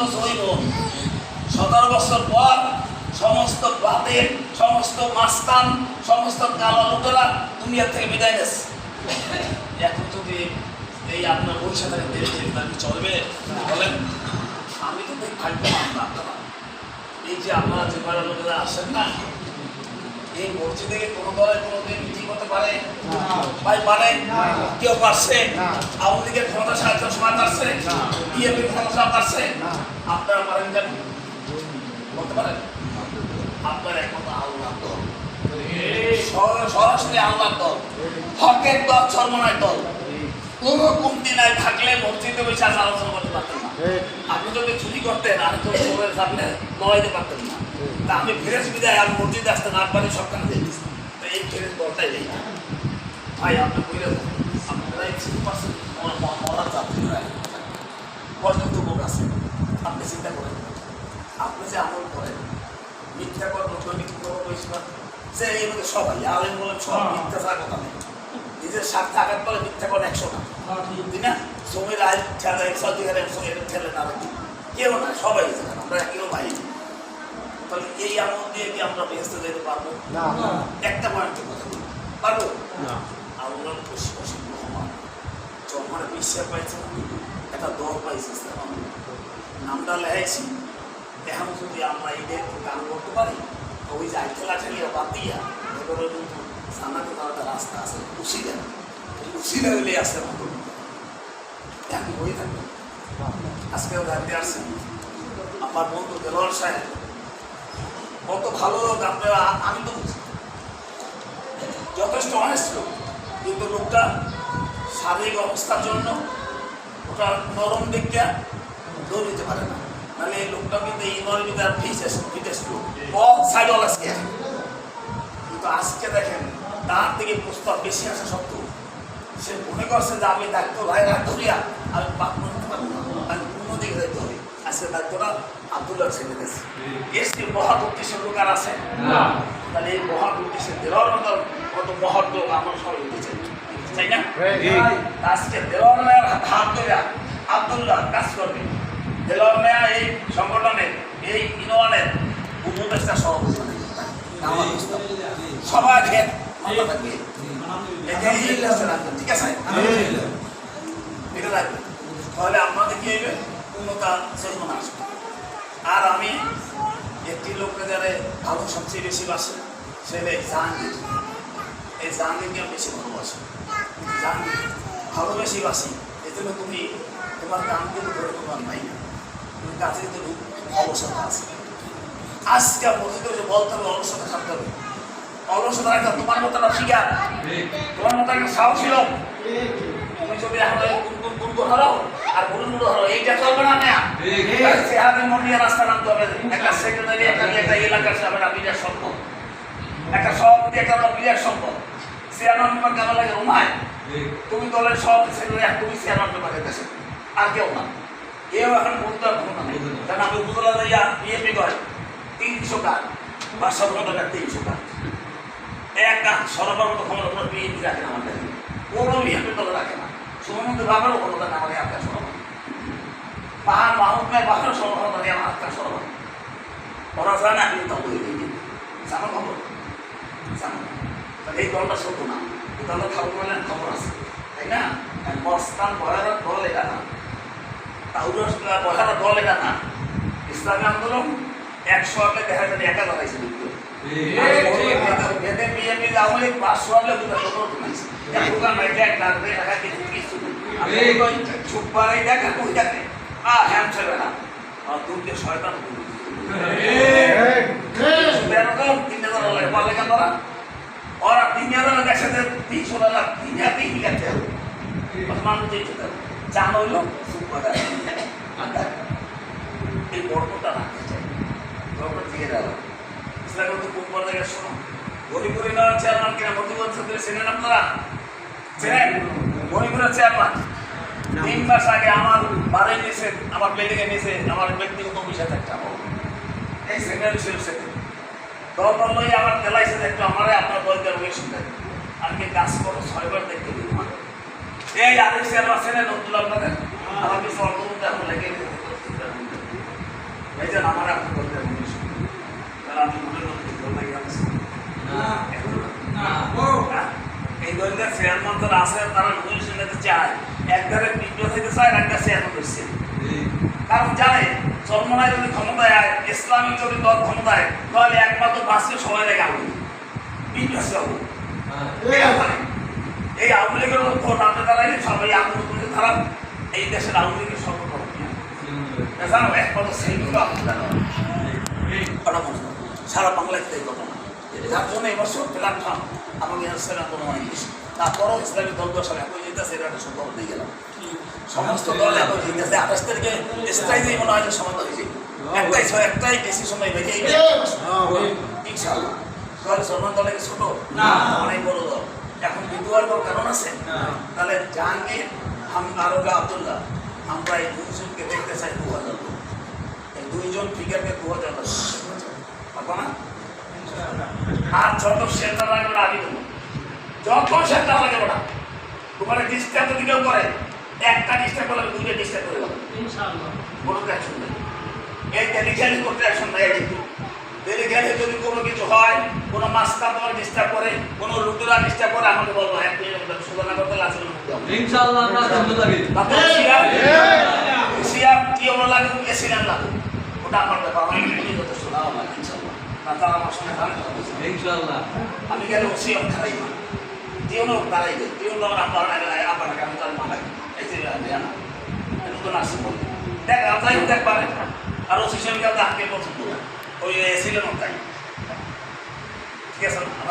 তো হন সতেরো বছর পর সমস্ত বাদের সমস্ত মাস্তান, সমস্ত কালা লোকেরা দুনিয়া থেকে বিদায় গেছে এখন যদি এই আপনার বৈশাখের দেরি দেরি চলবে বলেন, আমি তো ভাগ্য মানতাম এই যে আপনারা যে লোকেরা আসেন না এই মসজিদে কোনো দলে কোনো দিন মিটিং পারে? ভাই পারে কেউ পারছে? আওয়ামী লীগের ক্ষমতা সাহায্য সময় পারছে? বিএনপির ক্ষমতা পারছে? আপনারা পারেন কেন? বলতে পারেন? আপনার একমাত্র আল্লাহ দল। সরাসরি আল্লাহ দল। হকের দল সর্বনয় দল। কোনো কমতি নাই থাকলে মসজিদে বসে আলোচনা করতে পারতেন না। আপনি যদি চুরি করতেন আর কেউ চোরের সামনে লড়াইতে পারতেন না। তা আমি ফেরেস বিদায় আর মসজিদে আসতেন আট বাড়ি সরকার দেখেছি এই ফেরেস দলটাই নেই ভাই আপনি বললেন আপনারা সিক্স পার্সেন্ট মরার যাত্রীরা পর্যন্ত লোক আছে। আপনি চিন্তা করেন আপনি যে আমল করেন মিথ্যা কর নতুন মিথ্যা কর বৈষ্ণব যে এই মধ্যে সবাই আলেম বলেন সব মিথ্যা ছাড়া কথা নেই নিজের স্বার্থে আঘাত করে মিথ্যা করে একশো না তাই না? সময়ের আয় ঠেলে একশো এটা ঠেলে না কেউ না সবাই আমরা কেউ ভাই। তাহলে এই আমল দিয়ে কি আমরা ব্যস্ত যেতে পারব? একটা পয়েন্টের কথা বলি। পারব? আল্লাহ খুশি খুশি রহমান যখন বিশ্বাস পাইছে একটা দল পাইছে নামটা লেখাইছি। এখন যদি আমরা এদের গান করতে পারি ওই যে আইটেলা ঠেলিয়া বাদ দিয়া এগুলো কিন্তু সামনাতে তার একটা রাস্তা আছে। খুশি দেন খুশি হইলে আসতে পারব এখন বই থাকবে। আজকেও দাঁড়িয়ে আসছেন আমার বন্ধু দেলোয়ার সাহেব কত ভালো লোক আপনারা, আমি তো যথেষ্ট অনেস্ট লোক। কিন্তু লোকটা শারীরিক অবস্থার জন্য ওটা নরম দিকটা দৌড় দিতে পারে না। মানে এই লোকটা কিন্তু নয় কিন্তু আর ফিটেস ফিটেস লোক সাইড অল আজকে কিন্তু আজকে দেখেন, তার থেকে প্রস্তাব বেশি আসা সত্ত্বেও সে মনে করছে যে আমি দায়িত্ব ভাই রাখতে হইয়া আমি পাপ করতে পারব না। আমি দিকে দায়িত্ব হই আজকে দায়িত্বটা আব্দুল্লাহ ছেড়ে দিয়েছে। এসটি মহৎ উদ্দেশ্যের আর আছে? তাহলে এই মহৎ উদ্দেশ্যে দেওয়ার মতো কত মহৎ লোক আমার সবাই উঠেছে তাই না? আজকে দেওয়ার মেয়ার হাত ধরে আব্দুল্লাহ কাজ করবে। দেওয়ার মেয়া এই সংগঠনে এই ইনোয়ানের উপদেষ্টা সভাপতি। খেয়ে মাথা থাকবে ঠিক আছে? এটা রাখবেন। তাহলে আপনাদের কি হইবে? পূর্ণতা চেতনা আসবে। আর আমি একটি লোককে যারা ভালো, সবচেয়ে বেশি বাসে সেটা এই জাহাঙ্গীর। এই জাহাঙ্গীরকে আমি বেশি ভালোবাসি। জাহাঙ্গীর ভালো বেশি বাসি। এই জন্য তুমি তোমার কাম কিন্তু ধরে তোমার নাই তুমি কাছে কিন্তু অবসরটা আছে। আজকে মসজিদে যে বলতে হবে, অলসতা থাকতে হবে। অলসতা হবে। তোমার মতো একটা ফিগার তোমার মতো একটা সাহসী লোক। গুন হারাও আর গুন গুন এইটা চলবে না না সেহাতে মন্ডিয়া রাস্তা নামতে হবে। একটা সেক্রেটারি একটা একটা এলাকার সামনে বিরাট সম্পদ একটা সভাপতি একটা বিরাট সম্পদ চেয়ারম্যান কেমন লাগে রুমায় তুমি দলের সভাপতি সেক্রেটারি আর তুমি চেয়ারম্যান কাছে আর কেউ না। এখন বলতে হবে ক্ষমতা নেই কারণ আমি উপজেলা যাইয়া বিএপি করে তিনশো কাজ বা সর্বদা তিনশো কাজ। এক কাজ সরবরাহ ক্ষমতা কোনো বিএপি রাখে না আমাদের কোনো বিএপি দল রাখে না। সরবরাহ পাহাড় মাহুদ নাই পাহাড় সরবরাহ দিয়ে আমার হাতটা সরবরাহ ওরা যায় না কিন্তু তখন জানো খবর। জানো এই দলটা সত্য না। এই দলটা বললেন খবর আছে। তাই না? মস্তান বয়ার দল এটা না। তাহুরস বয়ার দল এটা না। ইসলামী আন্দোলন একশো আগে দেখা যাবে একা দাঁড়াইছে কিন্তু বেদে বিয়ে মিলে আমলে পাঁচশো আগে দুটো ছোট দোকান তিন হাজার দেখছে তিনশো টাকা শোনো গরিপুরি না চেয়ারম্যান কিনা চেনেন গরিপুরের চেয়ারম্যান তিন মাস আগে আমার বাড়ি নিচে আমার বিল্ডিং এ নিচে আমার ব্যক্তিগত বিষয় একটা এই ছিল সেক্রেটারি তখন লই আমার তেলাইছে দেখতো আমারে আপনার বলতে রোগী শুনতে আজকে কাজ করো ছয়বার দেখতে দিই এই আদেশ চেয়ারম্যান ছিলেন নতুন আপনাদের আমার কিছু অর্থ এখন লেগে। এই যে আমার আপনি করতে মনীষ তাহলে আপনি মনে করতে না। যারা আছে তারা নমিনেশন নিতে চায়। একধারে বিদ্রোহ থেকে চায় একটা চেয়ারম্যান করছে কারণ জানে চরমনায় যদি ক্ষমতায় আয় ইসলামিক যদি দল ক্ষমতায় তাহলে একমাত্র বাঁচতে সময় লাগে বিদ্রোহ যাব এই আওয়ামী লীগের ভোট আপনি দাঁড়াইলে সবাই করে তারা এই দেশের আওয়ামী লীগের সর্বপ্রথম জানো একমাত্র সেই দুটো আপনি কথা বলছো সারা বাংলায় এই ঘটনা। যার জন্য এবছর প্ল্যাটফর্ম? আমাকে সেরা কোনো ইংলিশ তারপরও ইসলামিক দল দশ একই যেতেছে এটা একটা সুখবর দিয়ে গেলাম। সমস্ত দল একই যেতেছে আঠাশ তারিখে স্থায়ী যে মনে হয় যে সমাধান হয়েছে। একটাই ছয় একটাই বেশি সময় বেঁচে ইনশাআল্লাহ। তাহলে সলমান দলে ছোট? না। অনেক বড় দল। এখন বিদুয়ার কোনো কারণ আছে? তাহলে জাহাঙ্গীর আরোগা আবদুল্লাহ। আমরা এই দুইজনকে দেখতে চাই দু হাজার এই দুইজন ফিগারকে দু হাজার পারব না? আর যত সেন্টার লাগবে না আমি দেবো যত সেন্টার লাগবে না তোমার ডিস্টার্ব যদি কেউ করে একটা ডিস্টার্ব করলে দুইটা ডিস্টার্ব করে দেবো। কোনো নেই। এই নেই কিন্তু। ডেলিগেলি যদি কোনো কিছু হয় কোনো মাস্তা তোমার ডিস্টার্ব করে কোনো লুটেরা ডিস্টার্ব করে আমাকে বলব এক সুদানা করতে ইনশাআল্লাহ আমরা সিয়ার সিয়ার কি লাগে? লাগে। ওটা আমার ব্যাপার আমি যথেষ্ট না আমার ইনশাল্লাহ তারা আমার সঙ্গে ইনশাআল্লাহ। আমি গেলে না দিওনো দাঁড়াই দেয় দিওনো আমার আমার আমি তার মালাই এই যে দেয়া না নতুন আসছে বলে দেখ আমরা দেখ পারে আর ওসি সঙ্গে আমরা আগে পছন্দ ওই এসিলেন তাই ঠিক আছে